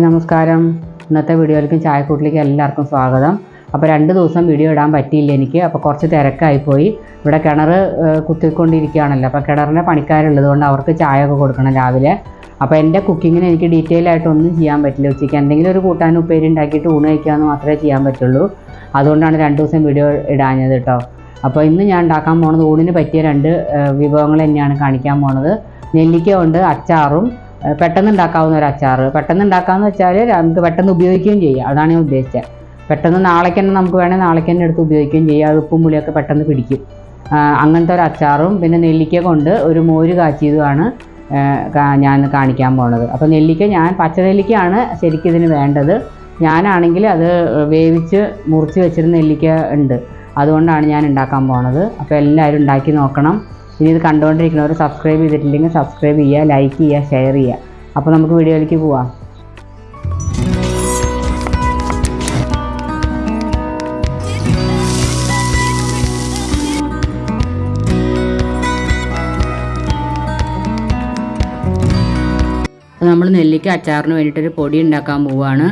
Hi നമസ്കാരം. ഇന്നത്തെ വീഡിയോയിലേക്ക് ചായക്കൂട്ടിലേക്ക് എല്ലാവർക്കും സ്വാഗതം. അപ്പോൾ രണ്ട് ദിവസം വീഡിയോ ഇടാൻ പറ്റിയില്ല എനിക്ക്. അപ്പോൾ കുറച്ച് തിരക്കായിപ്പോയി ഇവിടെ കിണർ കുത്തിക്കൊണ്ടിരിക്കുകയാണല്ലോ. അപ്പോൾ കിണറിന്റെ പണിക്കാരുള്ളത് കൊണ്ട് അവർക്ക് ചായ ഒക്കെ കൊടുക്കണം രാവിലെ. അപ്പോൾ എന്റെ കുക്കിങ്ങിന് എനിക്ക് ഡീറ്റെയിൽ ആയിട്ടൊന്നും ചെയ്യാൻ പറ്റില്ല. ഉച്ചയ്ക്ക് എന്തെങ്കിലും ഒരു കൂട്ടാൻ ഉപ്പേരി ഉണ്ടാക്കിയിട്ട് ഊണ് കഴിക്കാമെന്ന് മാത്രമേ ചെയ്യാൻ പറ്റുള്ളൂ. അതുകൊണ്ടാണ് രണ്ട് ദിവസം വീഡിയോ ഇടാഞ്ഞത് കേട്ടോ അപ്പോൾ ഇന്ന് ഞാൻ ഉണ്ടാക്കാൻ പോണത് ഊണിന് പറ്റിയ രണ്ട് വിഭവങ്ങൾ തന്നെയാണ് കാണിക്കാൻ പോണത്. നെല്ലിക്ക കൊണ്ട് അച്ചാറും പെട്ടെന്ന് ഉണ്ടാക്കാവുന്ന ഒരു അച്ചാർ പെട്ടെന്ന് ഉണ്ടാക്കാമെന്ന് വെച്ചാൽ നമുക്ക് പെട്ടെന്ന് ഉപയോഗിക്കുകയും ചെയ്യാം. അതാണ് ഞാൻ ഉദ്ദേശിച്ചത്. പെട്ടെന്ന് നാളേക്ക് തന്നെ നമുക്ക് വേണമെങ്കിൽ നാളേക്ക് തന്നെ എടുത്ത് ഉപയോഗിക്കുകയും ചെയ്യാം. അത് ഉപ്പും പുളിയൊക്കെ പെട്ടെന്ന് പിടിക്കും. അങ്ങനത്തെ ഒരു അച്ചാറും പിന്നെ നെല്ലിക്ക കൊണ്ട് ഒരു മോര് കാച്ചിയതുമാണ് ഞാൻ കാണിക്കാൻ പോണത്. അപ്പോൾ നെല്ലിക്ക ഞാൻ പച്ച നെല്ലിക്കയാണ് ശരിക്കും ഇതിന് വേണ്ടത്. ഞാനാണെങ്കിൽ അത് വേവിച്ച് മുറിച്ച് വെച്ചിരുന്ന നെല്ലിക്ക ഉണ്ട്. അതുകൊണ്ടാണ് ഞാൻ ഉണ്ടാക്കാൻ പോണത്. അപ്പോൾ എല്ലാവരും ഉണ്ടാക്കി നോക്കണം. ഇനി ഇത് കണ്ടുകൊണ്ടിരിക്കുന്നവർ സബ്സ്ക്രൈബ് ചെയ്തിട്ടില്ലെങ്കിൽ സബ്സ്ക്രൈബ് ചെയ്യുക ലൈക്ക് ചെയ്യുക ഷെയർ ചെയ്യുക. അപ്പോൾ നമുക്ക് വീഡിയോയിലേക്ക് പോവാം. നമ്മൾ നെല്ലിക്ക അച്ചാറിന് വേണ്ടിയിട്ടൊരു പൊടി ഉണ്ടാക്കാൻ പോവുകയാണ്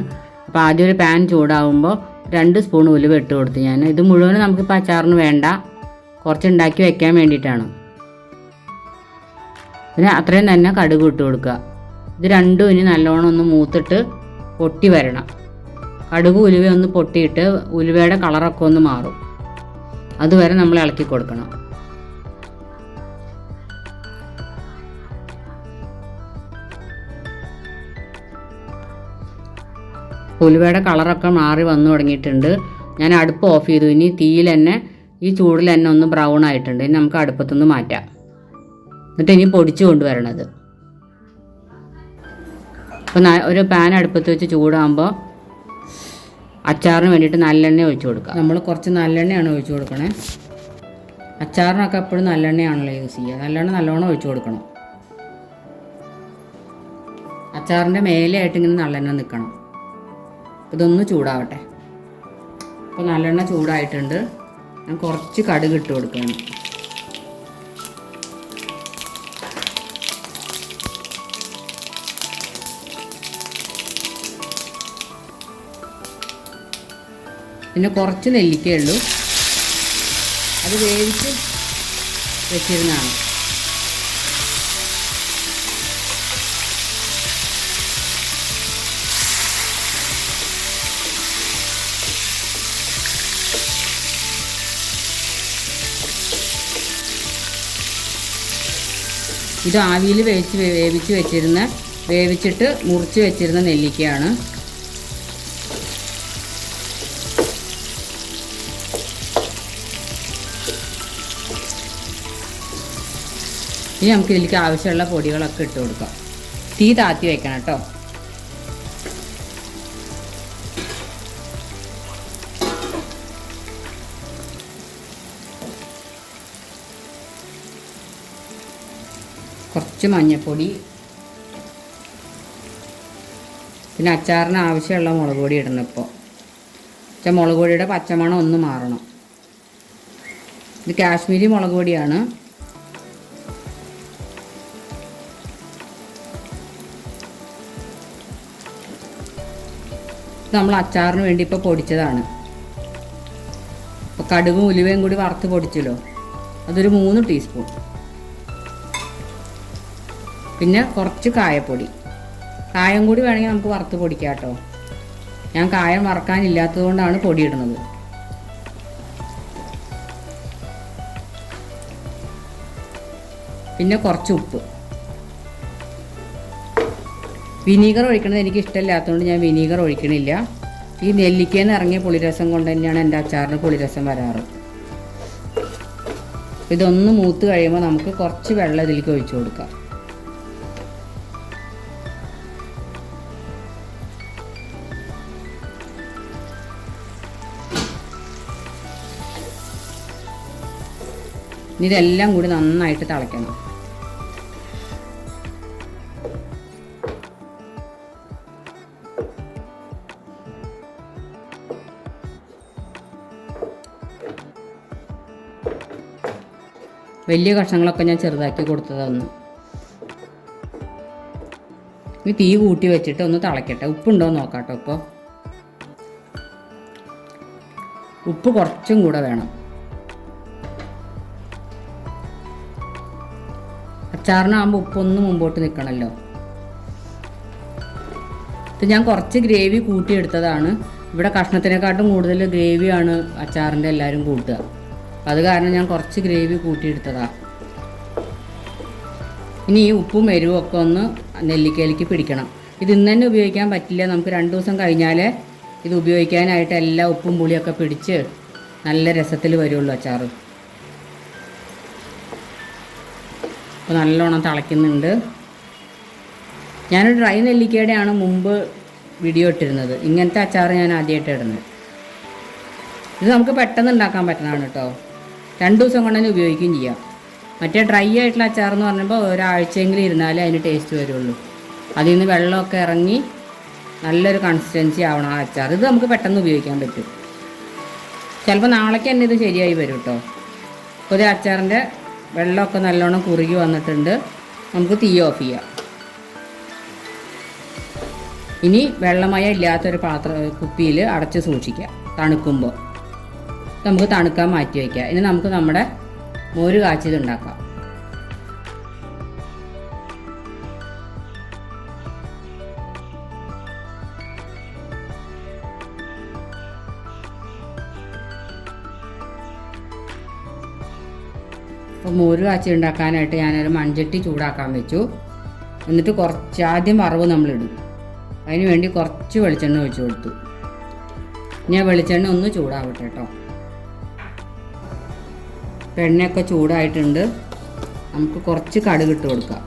അപ്പോൾ ആദ്യം ഒരു പാൻ ചൂടാവുമ്പോൾ രണ്ട് സ്പൂൺ ഉലുവ ഇട്ട് കൊടുത്തു ഞാൻ. ഇത് മുഴുവനും നമുക്കിപ്പോൾ അച്ചാറിന് വേണ്ട. കുറച്ച് ഉണ്ടാക്കി വെക്കാൻ വേണ്ടിയിട്ടാണ്. പിന്നെ അത്രയും തന്നെ കടുക് ഇട്ട് കൊടുക്കുക. ഇത് രണ്ടും ഇനി നല്ലോണം ഒന്ന് മൂത്തിട്ട് പൊട്ടി വരണം. കടുക് ഉലുവ ഒന്ന് പൊട്ടിയിട്ട് ഉലുവയുടെ കളറൊക്കെ ഒന്ന് മാറും. അതുവരെ നമ്മൾ ഇളക്കി കൊടുക്കണം. ഉലുവയുടെ കളറൊക്കെ മാറി വന്നു തുടങ്ങിയിട്ടുണ്ട്. ഞാൻ അടുപ്പ് ഓഫ് ചെയ്തു. ഇനി തീയിൽ തന്നെ ഈ ചൂടിൽ തന്നെ ഒന്ന് ബ്രൗൺ ആയിട്ടുണ്ട്. ഇനി നമുക്ക് അടുപ്പത്തുനിന്ന് മാറ്റാം. എന്നിട്ട് ഇനി പൊടിച്ചു കൊണ്ടുവരണത്. അപ്പോൾ ഒരു പാൻ അടുപ്പത്ത് വെച്ച് ചൂടാകുമ്പോൾ അച്ചാറിന് വേണ്ടിയിട്ട് നല്ലെണ്ണ ഒഴിച്ചു കൊടുക്കുക നമ്മൾ കുറച്ച് നല്ലെണ്ണയാണ് ഒഴിച്ചു കൊടുക്കണേ. അച്ചാറിനൊക്കെ എപ്പോഴും നല്ലെണ്ണയാണല്ലോ യൂസ് ചെയ്യുക. നല്ലെണ്ണ നല്ലോണം ഒഴിച്ചു കൊടുക്കണം. അച്ചാറിന്റെ മേലെയായിട്ട് ഇങ്ങനെ നല്ലെണ്ണ നിൽക്കണം. ഇതൊന്ന് ചൂടാവട്ടെ. അപ്പോൾ നല്ലെണ്ണ ചൂടായിട്ടുണ്ട്. ഞാൻ കുറച്ച് കടുക് ഇട്ട് കൊടുക്കുകയാണ്. പിന്നെ കുറച്ച് നെല്ലിക്കയുള്ളൂ അത് വേവിച്ച് വെച്ചിരുന്നതാണ്. ഇത് ആവിയിൽ വേവിച്ച് വേവിച്ച് വെച്ചിരുന്ന വേവിച്ചിട്ട് മുറിച്ച് വെച്ചിരുന്ന നെല്ലിക്കയാണ്. ഇനി നമുക്ക് ഇതിലേക്ക് ആവശ്യമുള്ള പൊടികളൊക്കെ ഇട്ട് കൊടുക്കാം. തീ താത്തി വെക്കണം കേട്ടോ. കുറച്ച് മഞ്ഞൾപ്പൊടി പിന്നെ അച്ചാറിന് ആവശ്യമുള്ള മുളക് പൊടി ഇടണം ഇപ്പോൾ പക്ഷേ മുളക് പൊടിയുടെ പച്ചമണം ഒന്ന് മാറണം. ഇത് കാശ്മീരി മുളക് പൊടിയാണ്. നമ്മൾ അച്ചാറിന് വേണ്ടി ഇപ്പോൾ പൊടിച്ചതാണ്. ഇപ്പോൾ കടുകും ഉലുവയും കൂടി വറുത്ത് പൊടിച്ചല്ലോ. അതൊരു മൂന്ന് ടീസ്പൂൺ പിന്നെ കുറച്ച് കായപ്പൊടി. കായം കൂടി വേണമെങ്കിൽ നമുക്ക് വറുത്ത് പൊടിക്കാം കേട്ടോ. ഞാൻ കായം വറക്കാനില്ലാത്തത് കൊണ്ടാണ് പൊടിയിടുന്നത്. പിന്നെ കുറച്ച് ഉപ്പ്. വിനീഗർ ഒഴിക്കണത് എനിക്ക് ഇഷ്ടമില്ലാത്തതുകൊണ്ട് ഞാൻ വിനീഗർ ഒഴിക്കണില്ല. ഈ നെല്ലിക്കയിൽ ഇറങ്ങിയ പുളിരസം കൊണ്ട് തന്നെയാണ് എന്റെ അച്ചാറിന് പുളിരസം വരാറ്. ഇതൊന്ന് മൂത്ത് കഴിയുമ്പോൾ നമുക്ക് കുറച്ച് വെള്ളം ഇതിലേക്ക് ഒഴിച്ചു കൊടുക്കാം. ഇതെല്ലാം കൂടി നന്നായിട്ട് തിളയ്ക്കണം. വലിയ കഷ്ണങ്ങളൊക്കെ ഞാൻ ചെറുതാക്കി കൊടുത്തതാണ്. ഇനി തീ കൂട്ടി വെച്ചിട്ട് ഒന്ന് തിളയ്ക്കട്ടെ ഉപ്പുണ്ടോ നോക്കാട്ടോ കേട്ടോ ഇപ്പോൾ ഉപ്പ് കുറച്ചും കൂടെ വേണം. അച്ചാറിനാകുമ്പോൾ ഉപ്പൊന്ന് മുമ്പോട്ട് നിൽക്കണമല്ലോ ഇത് ഞാൻ കുറച്ച് ഗ്രേവി കൂട്ടിയെടുത്തതാണ്. ഇവിടെ കഷ്ണത്തിനെക്കാട്ടും കൂടുതൽ ഗ്രേവിയാണ് അച്ചാറിന്റെ എല്ലാവരും കൂട്ടുക. അത് കാരണം ഞാൻ കുറച്ച് ഗ്രേവി കൂട്ടിയെടുത്തതാണ് ഇനി ഈ ഉപ്പും എരിവും ഒക്കെ ഒന്ന് നെല്ലിക്കയിലേക്ക് പിടിക്കണം. ഇത് ഇന്ന് തന്നെ ഉപയോഗിക്കാൻ പറ്റില്ല. നമുക്ക് രണ്ട് ദിവസം കഴിഞ്ഞാലേ ഇത് ഉപയോഗിക്കാനായിട്ട് എല്ലാ ഉപ്പും പുളിയൊക്കെ പിടിച്ച് നല്ല രസത്തിൽ വരുള്ളൂ അച്ചാർ അപ്പോൾ നല്ലോണം തിളയ്ക്കുന്നുണ്ട്. ഞാനൊരു ഡ്രൈ നെല്ലിക്കയുടെയാണ് മുമ്പ് വീഡിയോ ഇട്ടിരുന്നത്. ഇങ്ങനത്തെ അച്ചാർ ഞാൻ ആദ്യമായിട്ട് ഇടുന്നത്. ഇത് നമുക്ക് പെട്ടെന്ന് ഉണ്ടാക്കാൻ പറ്റുന്നതാണ് കേട്ടോ. രണ്ട് ദിവസം കൊണ്ട് തന്നെ ഉപയോഗിക്കുകയും ചെയ്യാം. മറ്റേ ഡ്രൈ ആയിട്ടുള്ള അച്ചാർ എന്ന് പറയുമ്പോൾ ഒരാഴ്ചയെങ്കിലും ഇരുന്നാലേ അതിന് ടേസ്റ്റ് വരുള്ളൂ. അതിൽ നിന്ന് വെള്ളമൊക്കെ ഇറങ്ങി നല്ലൊരു കൺസിസ്റ്റൻസി ആവണം ആ അച്ചാർ. ഇത് നമുക്ക് പെട്ടെന്ന് ഉപയോഗിക്കാൻ പറ്റും. ചിലപ്പോൾ നാളേക്ക് തന്നെ ഇത് ശരിയായി വരും കേട്ടോ. അപ്പോൾ ഇത് അച്ചാറിന്റെ വെള്ളമൊക്കെ നല്ലോണം കുറുകി വന്നിട്ടുണ്ട്. നമുക്ക് തീ ഓഫ് ചെയ്യാം. ഇനി വെള്ളമയ ഇല്ലാത്തൊരു പാത്ര കുപ്പിയിൽ അടച്ച് സൂക്ഷിക്കാം തണുക്കുമ്പോൾ. നമുക്ക് തണുക്കാൻ മാറ്റി വയ്ക്കാം ഇനി നമുക്ക് നമ്മുടെ മോര് കാച്ചിയത് ഉണ്ടാക്കാം. അപ്പോൾ മോര് കാച്ചി ഉണ്ടാക്കാനായിട്ട് ഞാനൊരു മൺചട്ടി ചൂടാക്കാൻ വെച്ചു. എന്നിട്ട് കുറച്ച് ആദ്യം വറവ് നമ്മളിടും അതിന് വേണ്ടി കുറച്ച് വെളിച്ചെണ്ണ ഒഴിച്ചു കൊടുത്തു. ഞാൻ വെളിച്ചെണ്ണ ഒന്ന് ചൂടാവട്ടെ കേട്ടോ. എണ്ണയൊക്കെ ചൂടായിട്ടുണ്ട്. നമുക്ക് കുറച്ച് കടുക് ഇട്ട് കൊടുക്കാം.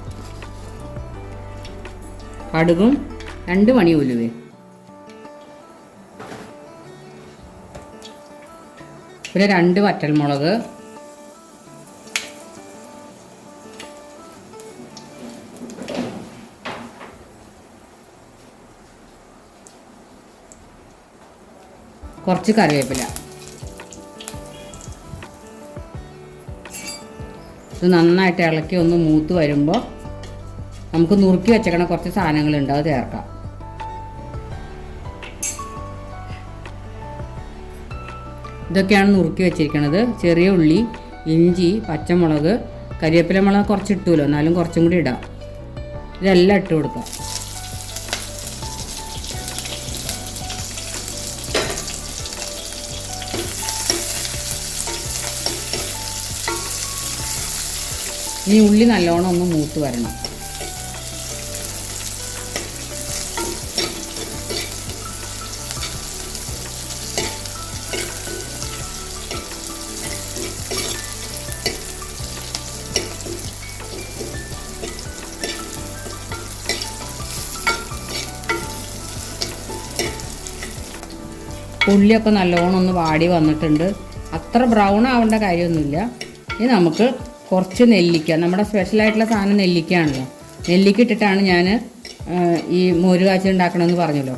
കടുകും രണ്ട് മണി ഉലുവേ. പിന്നെ രണ്ട് വറ്റൽമുളക്. കുറച്ച് കറിവേപ്പില. ഇത് നന്നായിട്ട് ഇളക്കി ഒന്ന് മൂത്ത് വരുമ്പോൾ നമുക്ക് നുറുക്കി വെച്ചേക്കണ കുറച്ച് സാധനങ്ങളുണ്ട് അത് ചേർക്കാം. ഇതൊക്കെയാണ് നുറുക്കി വെച്ചിരിക്കുന്നത് ചെറിയ ഉള്ളി ഇഞ്ചി പച്ചമുളക് കരിവേപ്പില മുളക് കുറച്ച് ഇട്ടുമല്ലോ എന്നാലും കുറച്ചും കൂടി ഇടാം. ഇതെല്ലാം ഇട്ട് കൊടുക്കാം. ഇനി ഉള്ളി നല്ലോണം ഒന്ന് മൂത്ത് വരണം. ഉള്ളിയൊക്കെ നല്ലോണം ഒന്ന് വാടി വന്നിട്ടുണ്ട്. അത്ര ബ്രൗൺ ആവേണ്ട കാര്യമൊന്നുമില്ല. ഇനി നമുക്ക് കുറച്ച് നെല്ലിക്ക നമ്മുടെ സ്പെഷ്യലായിട്ടുള്ള സാധനം നെല്ലിക്കയാണല്ലോ. നെല്ലിക്ക ഇട്ടിട്ടാണ് ഞാൻ ഈ മോര് കാച്ചി ഉണ്ടാക്കണമെന്ന് പറഞ്ഞല്ലോ.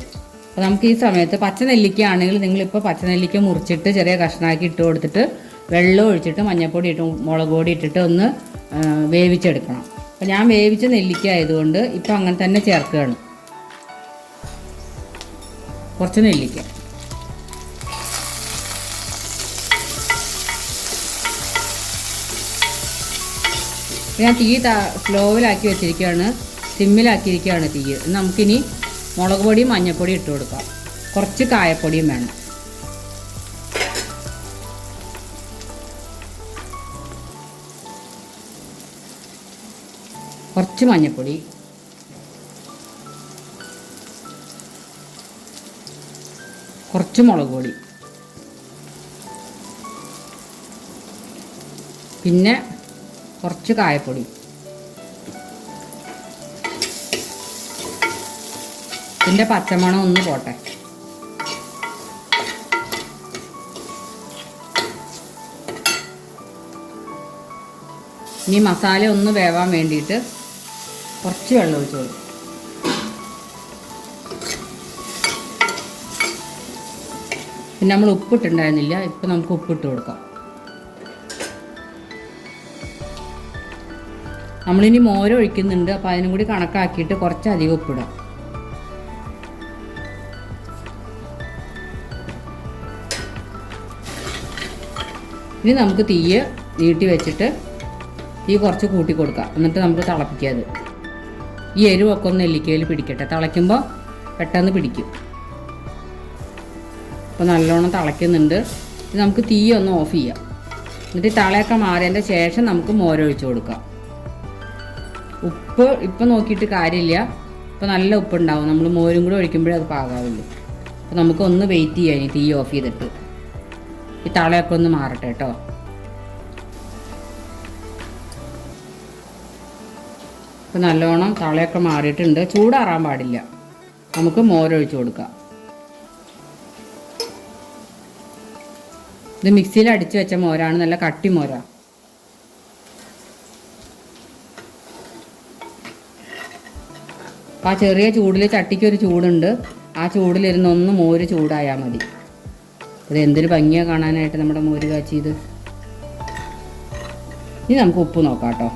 അപ്പോൾ നമുക്ക് ഈ സമയത്ത് പച്ച നെല്ലിക്ക ആണെങ്കിൽ നിങ്ങളിപ്പോൾ പച്ച നെല്ലിക്ക മുറിച്ചിട്ട് ചെറിയ കഷ്ണമാക്കി ഇട്ട് കൊടുത്തിട്ട് വെള്ളം ഒഴിച്ചിട്ട് മഞ്ഞൾപ്പൊടി ഇട്ട് മുളക് പൊടി ഇട്ടിട്ട് ഒന്ന് വേവിച്ചെടുക്കണം. അപ്പോൾ ഞാൻ വേവിച്ച നെല്ലിക്ക ആയതുകൊണ്ട് ഇപ്പോൾ അങ്ങനെ തന്നെ ചേർക്കുകയാണ്. കുറച്ച് നെല്ലിക്ക. ഞാൻ തീ സ്ലോവിലാക്കി വെച്ചിരിക്കുകയാണ് സിമ്മിലാക്കിയിരിക്കുകയാണ് തീ. നമുക്കിനി മുളക് പൊടിയും മഞ്ഞൾപ്പൊടിയും ഇട്ട് കൊടുക്കാം. കുറച്ച് കായപ്പൊടിയും വേണം. കുറച്ച് മഞ്ഞൾപ്പൊടി. കുറച്ച് മുളക് പൊടി. പിന്നെ കുറച്ച് കായപ്പൊടി. ഇതിന്റെ പച്ചമണം ഒന്ന് പോട്ടെ. ഇനി മസാല ഒന്ന് വേവാൻ വേണ്ടിയിട്ട് കുറച്ച് വെള്ളം ഒഴിച്ചു കൊടുക്കും. പിന്നെ നമ്മൾ ഉപ്പിട്ടുണ്ടായിരുന്നില്ല ഇപ്പം നമുക്ക് ഉപ്പിട്ട് കൊടുക്കാം. നമ്മളിനി മോര് ഒഴിക്കുന്നുണ്ട് അപ്പോൾ അതിനും കൂടി കണക്കാക്കിയിട്ട് കുറച്ച് അധികം ഉപ്പിടാം. ഇനി നമുക്ക് തീയ് നീട്ടി വെച്ചിട്ട് തീ കുറച്ച് കൂട്ടി കൊടുക്കാം. എന്നിട്ട് നമുക്ക് തിളപ്പിക്കാം അത്. ഈ എരിവൊക്കെ ഒന്ന് നെല്ലിക്കയിൽ പിടിക്കട്ടെ. തിളയ്ക്കുമ്പോൾ പെട്ടെന്ന് പിടിക്കും. അപ്പോൾ നല്ലോണം തിളയ്ക്കുന്നുണ്ട്. നമുക്ക് തീയൊന്ന് ഓഫ് ചെയ്യാം. എന്നിട്ട് തളയൊക്കെ മാറിയതിന്റെ ശേഷം നമുക്ക് മോരൊഴിച്ച് കൊടുക്കാം. ഉപ്പ് ഇപ്പം നോക്കിയിട്ട് കാര്യമില്ല. ഇപ്പം നല്ല ഉപ്പുണ്ടാവും. നമ്മൾ മോരും കൂടെ ഒഴിക്കുമ്പോഴേ അത് പാകാവുള്ളൂ. അപ്പോൾ നമുക്കൊന്ന് വെയിറ്റ് ചെയ്യാം ഇനി തീ ഓഫ് ചെയ്തിട്ട്. ഈ തളയൊക്കെ ഒന്ന് മാറട്ടെ കേട്ടോ. ഇപ്പം നല്ലോണം തളയൊക്കെ മാറിയിട്ടുണ്ട്. ചൂടാറാൻ പാടില്ല. നമുക്ക് മോരൊഴിച്ച് കൊടുക്കാം. ഇത് മിക്സിയിൽ അടിച്ച് വെച്ച മോരാണ്. നല്ല കട്ടി മോര. ആ ചെറിയ ചൂടിൽ ചട്ടിക്ക് ഒരു ചൂടുണ്ട്. ആ ചൂടിലിരുന്ന് ഒന്ന് മോര് ചൂടായാൽ മതി. ഇത് എന്തൊരു ഭംഗിയാണ് കാണാനായിട്ട് നമ്മുടെ മോര് കാച്ചിയത്. ഇനി നമുക്ക് ഉപ്പ് നോക്കാം കേട്ടോ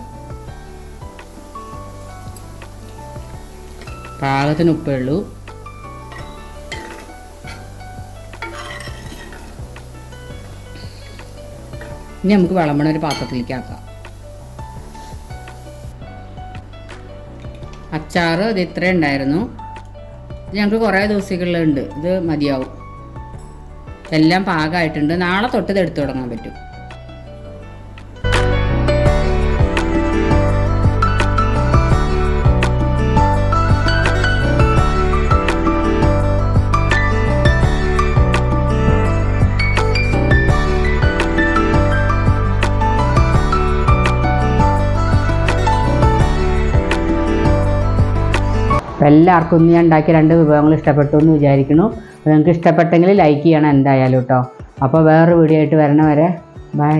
പാകത്തിന് ഉപ്പേ ഉള്ളൂ. ഇനി നമുക്ക് വിളമ്പണ ഒരു പാത്രത്തിലേക്ക് ആക്കാം. അച്ചാറ് ഇത് ഇത്രയും ഉണ്ടായിരുന്നു. ഞങ്ങൾക്ക് കുറേ ദിവസങ്ങളിലുണ്ട് ഇത് മതിയാവും. എല്ലാം പാകമായിട്ടുണ്ട്. നാളെ തൊട്ട് ഇത് എടുത്തു തുടങ്ങാൻ പറ്റും. അപ്പോൾ എല്ലാവർക്കും ഞാൻ ഉണ്ടാക്കിയ രണ്ട് വിഭവങ്ങൾ ഇഷ്ടപ്പെട്ടു എന്ന് വിചാരിക്കുന്നു. നിങ്ങൾക്ക് ഇഷ്ടപ്പെട്ടെങ്കിൽ ലൈക്ക് ചെയ്യണം എന്തായാലും കേട്ടോ അപ്പോൾ വേറൊരു വീഡിയോ ആയിട്ട് വരണ വരെ ബൈ